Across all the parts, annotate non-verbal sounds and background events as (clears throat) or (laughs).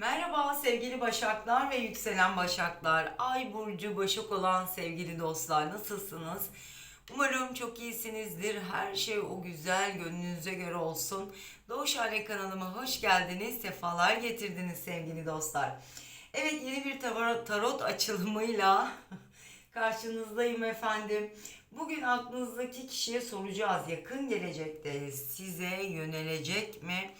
Merhaba sevgili Başaklar ve yükselen Başaklar. Ay burcu Başak olan sevgili dostlar nasılsınız? Umarım çok iyisinizdir. Her şey o güzel gönlünüze göre olsun. Doğuş Hale kanalıma hoş geldiniz. Sefalar getirdiniz sevgili dostlar. Evet yeni bir tar- tarot açılımıyla (laughs) karşınızdayım efendim. Bugün aklınızdaki kişiye soracağız. Yakın gelecekte size yönelecek mi?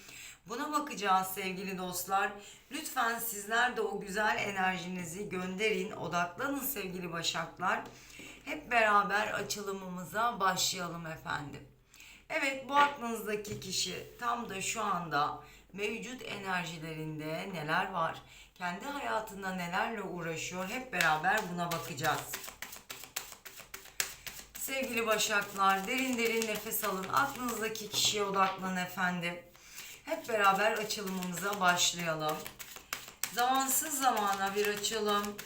Buna bakacağız sevgili dostlar. Lütfen sizler de o güzel enerjinizi gönderin, odaklanın sevgili başaklar. Hep beraber açılımımıza başlayalım efendim. Evet bu aklınızdaki kişi tam da şu anda mevcut enerjilerinde neler var? Kendi hayatında nelerle uğraşıyor? Hep beraber buna bakacağız. Sevgili başaklar derin derin nefes alın. Aklınızdaki kişiye odaklanın efendim. Hep beraber açılımımıza başlayalım. Zamansız zamana bir açılım.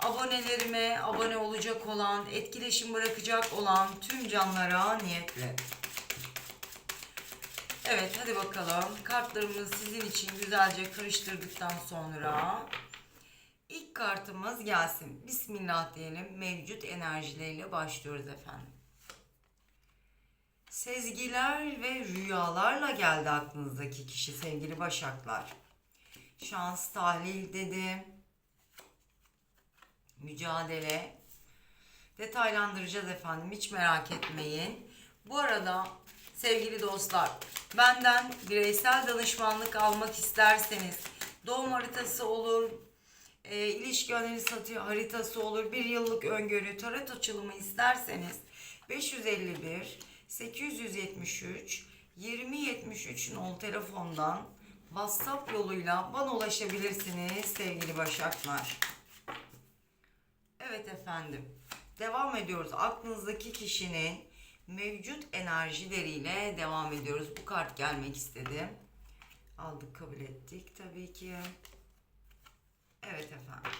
Abonelerime abone olacak olan, etkileşim bırakacak olan tüm canlara niyetle. Evet hadi bakalım. Kartlarımızı sizin için güzelce karıştırdıktan sonra ilk kartımız gelsin. Bismillah diyelim. Mevcut enerjileriyle başlıyoruz efendim. Sezgiler ve rüyalarla geldi aklınızdaki kişi sevgili başaklar. Şans, tahlil dedi. Mücadele. Detaylandıracağız efendim hiç merak etmeyin. Bu arada sevgili dostlar benden bireysel danışmanlık almak isterseniz doğum haritası olur, e, ilişki analizi haritası olur, bir yıllık öngörü, tarot açılımı isterseniz 551 873 2073 nol telefondan WhatsApp yoluyla bana ulaşabilirsiniz sevgili Başaklar. Evet efendim. Devam ediyoruz. Aklınızdaki kişinin mevcut enerjileriyle devam ediyoruz. Bu kart gelmek istedi. Aldık kabul ettik tabii ki. Evet efendim.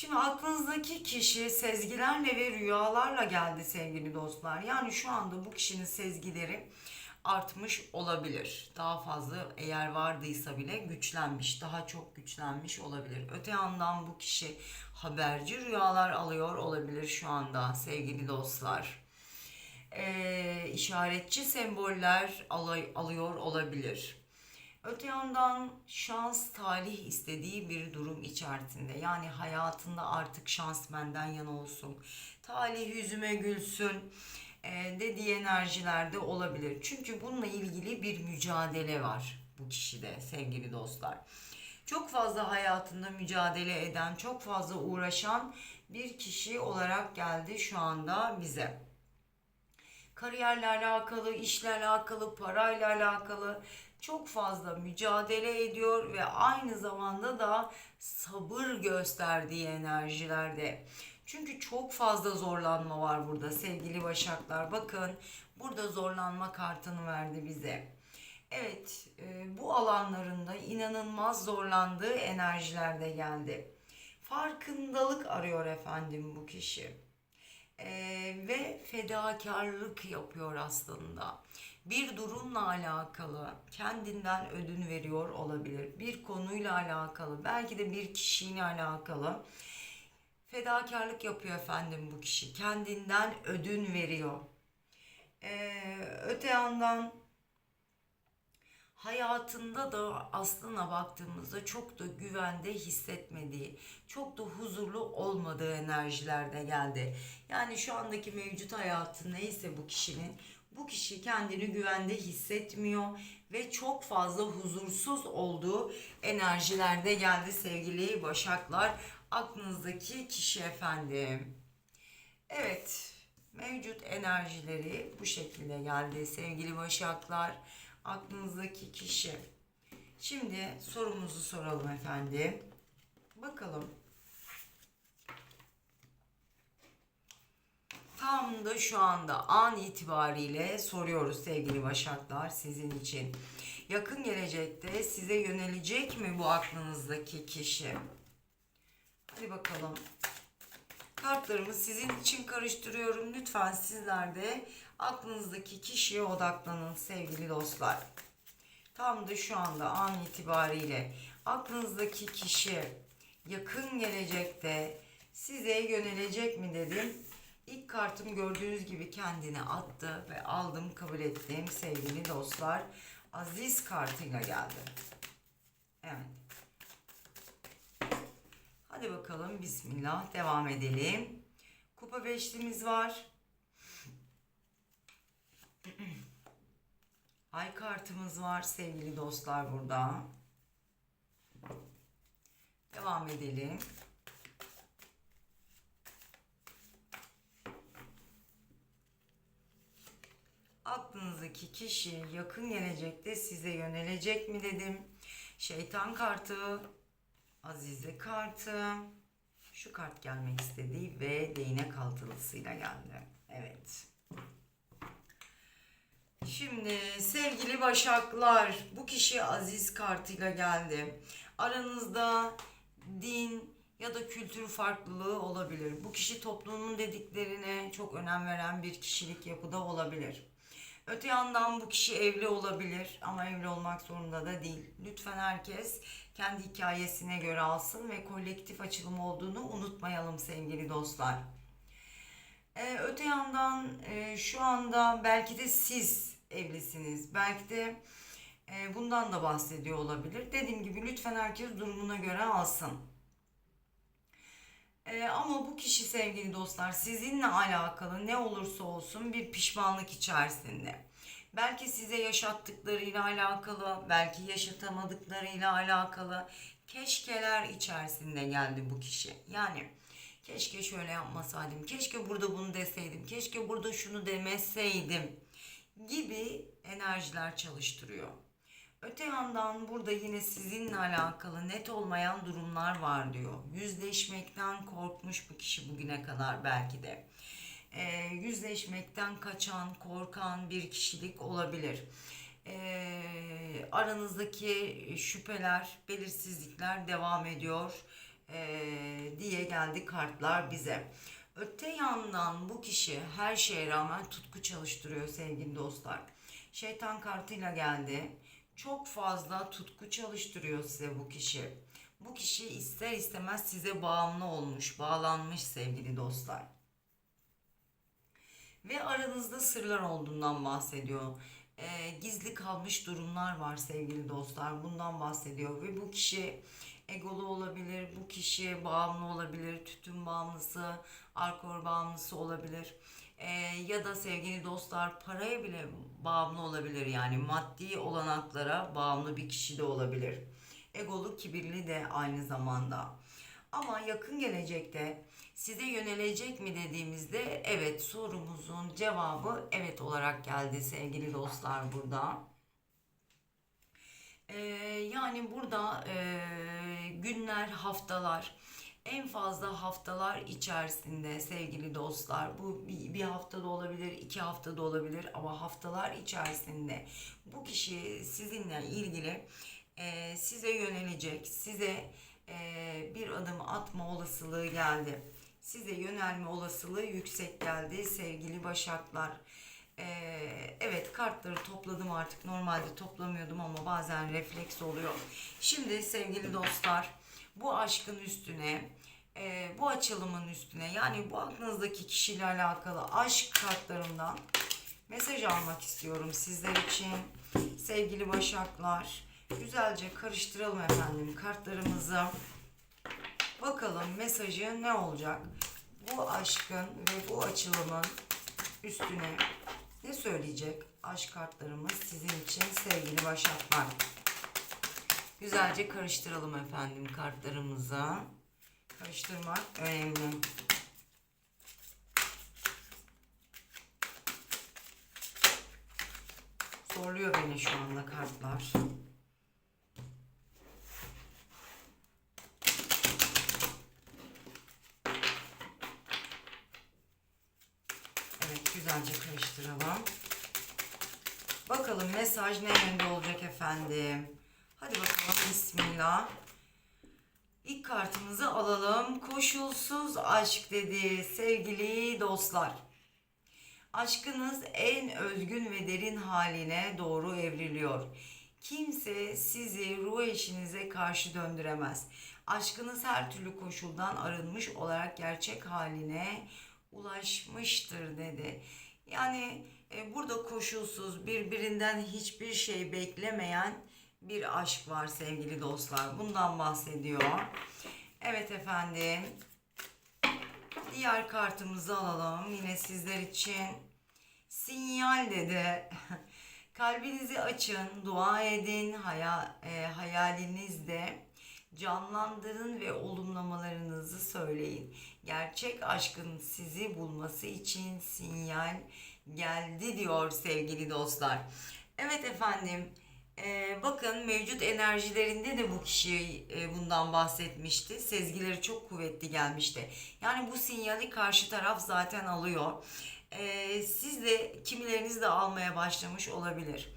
Şimdi aklınızdaki kişi sezgilerle ve rüyalarla geldi sevgili dostlar. Yani şu anda bu kişinin sezgileri artmış olabilir. Daha fazla eğer vardıysa bile güçlenmiş, daha çok güçlenmiş olabilir. Öte yandan bu kişi haberci rüyalar alıyor olabilir şu anda sevgili dostlar. Ee, işaretçi semboller alay- alıyor olabilir. Öte yandan şans, talih istediği bir durum içerisinde. Yani hayatında artık şans benden yana olsun. Talih yüzüme gülsün e, dediği enerjilerde olabilir. Çünkü bununla ilgili bir mücadele var bu kişide sevgili dostlar. Çok fazla hayatında mücadele eden, çok fazla uğraşan bir kişi olarak geldi şu anda bize kariyerle alakalı, işle alakalı, parayla alakalı çok fazla mücadele ediyor ve aynı zamanda da sabır gösterdiği enerjilerde. Çünkü çok fazla zorlanma var burada sevgili başaklar. Bakın burada zorlanma kartını verdi bize. Evet e, bu alanlarında inanılmaz zorlandığı enerjilerde geldi. Farkındalık arıyor efendim bu kişi. Ee, ve fedakarlık yapıyor aslında. Bir durumla alakalı kendinden ödün veriyor olabilir. Bir konuyla alakalı, belki de bir kişiyle alakalı fedakarlık yapıyor efendim bu kişi. Kendinden ödün veriyor. Ee, öte yandan hayatında da aslına baktığımızda çok da güvende hissetmediği, çok da huzurlu olmadığı enerjilerde geldi. Yani şu andaki mevcut hayatı neyse bu kişinin, bu kişi kendini güvende hissetmiyor ve çok fazla huzursuz olduğu enerjilerde geldi sevgili Başaklar. Aklınızdaki kişi efendim. Evet, mevcut enerjileri bu şekilde geldi sevgili Başaklar. Aklınızdaki kişi. Şimdi sorumuzu soralım efendim. Bakalım. Tam da şu anda an itibariyle soruyoruz sevgili Başaklar sizin için. Yakın gelecekte size yönelecek mi bu aklınızdaki kişi? Hadi bakalım. Kartlarımı sizin için karıştırıyorum. Lütfen sizler de aklınızdaki kişiye odaklanın sevgili dostlar. Tam da şu anda an itibariyle aklınızdaki kişi yakın gelecekte size yönelecek mi dedim. İlk kartım gördüğünüz gibi kendini attı ve aldım kabul ettim sevgili dostlar. Aziz kartıyla geldi. Evet. Hadi bakalım bismillah devam edelim. Kupa beşlimiz var. (clears throat) Ay kartımız var sevgili dostlar burada. Devam edelim. Aklınızdaki kişi yakın gelecekte size yönelecek mi dedim. Şeytan kartı, Azize kartı, şu kart gelmek istedi ve değnek altılısıyla geldi. Evet. Şimdi sevgili Başaklar, bu kişi aziz kartıyla geldi. Aranızda din ya da kültür farklılığı olabilir. Bu kişi toplumun dediklerine çok önem veren bir kişilik yapıda olabilir. Öte yandan bu kişi evli olabilir ama evli olmak zorunda da değil. Lütfen herkes kendi hikayesine göre alsın ve kolektif açılım olduğunu unutmayalım sevgili dostlar. Ee, öte yandan e, şu anda belki de siz evlisiniz. Belki de e, bundan da bahsediyor olabilir. Dediğim gibi lütfen herkes durumuna göre alsın. E, ama bu kişi sevgili dostlar sizinle alakalı ne olursa olsun bir pişmanlık içerisinde. Belki size yaşattıklarıyla alakalı, belki yaşatamadıklarıyla alakalı keşkeler içerisinde geldi bu kişi. Yani keşke şöyle yapmasaydım, keşke burada bunu deseydim, keşke burada şunu demeseydim gibi enerjiler çalıştırıyor. Öte yandan burada yine sizinle alakalı net olmayan durumlar var diyor. Yüzleşmekten korkmuş bu kişi bugüne kadar belki de. Ee, yüzleşmekten kaçan, korkan bir kişilik olabilir. Ee, aranızdaki şüpheler, belirsizlikler devam ediyor ee, diye geldi kartlar bize. Öte yandan bu kişi her şeye rağmen tutku çalıştırıyor sevgili dostlar. Şeytan kartıyla geldi. Çok fazla tutku çalıştırıyor size bu kişi. Bu kişi ister istemez size bağımlı olmuş, bağlanmış sevgili dostlar. Ve aranızda sırlar olduğundan bahsediyor. Ee, gizli kalmış durumlar var sevgili dostlar. Bundan bahsediyor ve bu kişi egolu olabilir, bu kişi bağımlı olabilir, tütün bağımlısı, alkol bağımlısı olabilir. Ee, ya da sevgili dostlar paraya bile bağımlı olabilir yani maddi olanaklara bağımlı bir kişi de olabilir. Egolu, kibirli de aynı zamanda. Ama yakın gelecekte size yönelecek mi dediğimizde evet sorumuzun cevabı evet olarak geldi sevgili dostlar burada. Ee, yani burada e, günler, haftalar, en fazla haftalar içerisinde sevgili dostlar, bu bir, haftada olabilir, iki haftada olabilir ama haftalar içerisinde bu kişi sizinle ilgili e, size yönelecek, size e, bir adım atma olasılığı geldi. Size yönelme olasılığı yüksek geldi sevgili başaklar. Ee, evet kartları topladım artık. Normalde toplamıyordum ama bazen refleks oluyor. Şimdi sevgili dostlar bu aşkın üstüne e, bu açılımın üstüne yani bu aklınızdaki kişiyle alakalı aşk kartlarından mesaj almak istiyorum sizler için. Sevgili başaklar güzelce karıştıralım efendim kartlarımızı. Bakalım mesajı ne olacak? Bu aşkın ve bu açılımın üstüne ne söyleyecek aşk kartlarımız sizin için sevgili başaklar? Güzelce karıştıralım efendim kartlarımızı. Karıştırmak önemli. Zorluyor beni şu anda kartlar. Evet güzelce karıştıralım. Bakalım mesaj ne yönde olacak efendim. Hadi bakalım bismillah. İlk kartımızı alalım. Koşulsuz aşk dedi sevgili dostlar. Aşkınız en özgün ve derin haline doğru evriliyor. Kimse sizi ruh eşinize karşı döndüremez. Aşkınız her türlü koşuldan arınmış olarak gerçek haline ulaşmıştır dedi. Yani e, burada koşulsuz birbirinden hiçbir şey beklemeyen bir aşk var sevgili dostlar. Bundan bahsediyor. Evet efendim. Diğer kartımızı alalım. Yine sizler için sinyal dedi. (laughs) Kalbinizi açın, dua edin, hayal, e, hayalinizde canlandırın ve olumlamalarınızı söyleyin. Gerçek aşkın sizi bulması için sinyal geldi diyor sevgili dostlar. Evet efendim. e, bakın mevcut enerjilerinde de bu kişi e, bundan bahsetmişti. Sezgileri çok kuvvetli gelmişti. Yani bu sinyali karşı taraf zaten alıyor. E, siz de kimileriniz de almaya başlamış olabilir.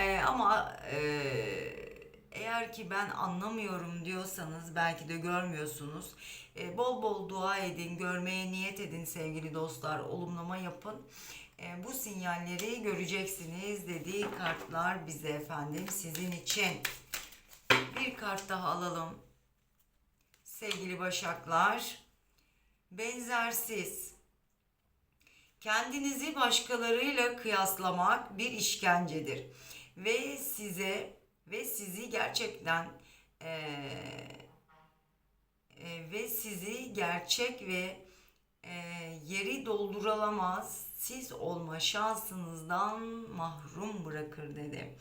E, ama e, eğer ki ben anlamıyorum diyorsanız belki de görmüyorsunuz. E, bol bol dua edin, görmeye niyet edin sevgili dostlar. Olumlama yapın. E, bu sinyalleri göreceksiniz dediği kartlar bize efendim sizin için. Bir kart daha alalım. Sevgili Başaklar. Benzersiz. Kendinizi başkalarıyla kıyaslamak bir işkencedir. Ve size ve sizi gerçekten eee, e, ve sizi gerçek ve e, yeri doldurulamaz siz olma şansınızdan mahrum bırakır dedi.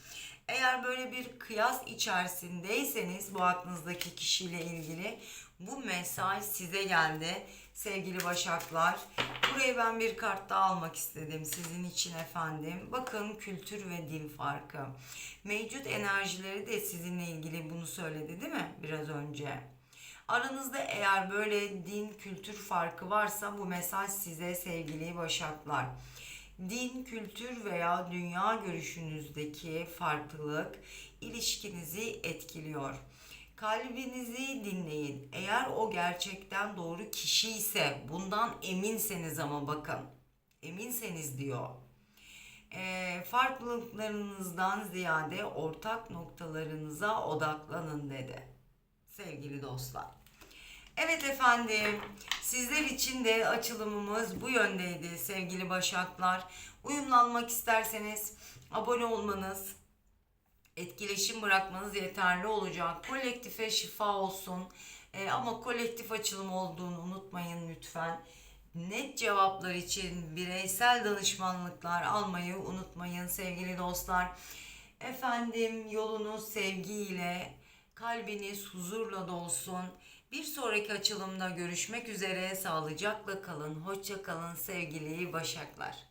Eğer böyle bir kıyas içerisindeyseniz bu aklınızdaki kişiyle ilgili bu mesaj size geldi sevgili başaklar. Buraya ben bir kart daha almak istedim sizin için efendim. Bakın kültür ve din farkı. Mevcut enerjileri de sizinle ilgili bunu söyledi değil mi biraz önce? Aranızda eğer böyle din kültür farkı varsa bu mesaj size sevgili başaklar. Din, kültür veya dünya görüşünüzdeki farklılık ilişkinizi etkiliyor. Kalbinizi dinleyin. Eğer o gerçekten doğru kişi ise bundan eminseniz ama bakın. Eminseniz diyor. Eee, farklılıklarınızdan ziyade ortak noktalarınıza odaklanın dedi. Sevgili dostlar. Evet efendim, sizler için de açılımımız bu yöndeydi sevgili Başaklar. Uyumlanmak isterseniz abone olmanız, etkileşim bırakmanız yeterli olacak. Kolektife şifa olsun. Ee, ama kolektif açılım olduğunu unutmayın lütfen. Net cevaplar için bireysel danışmanlıklar almayı unutmayın sevgili dostlar. Efendim yolunuz sevgiyle, kalbiniz huzurla dolsun. Bir sonraki açılımda görüşmek üzere. Sağlıcakla kalın, hoşça kalın sevgili Başaklar.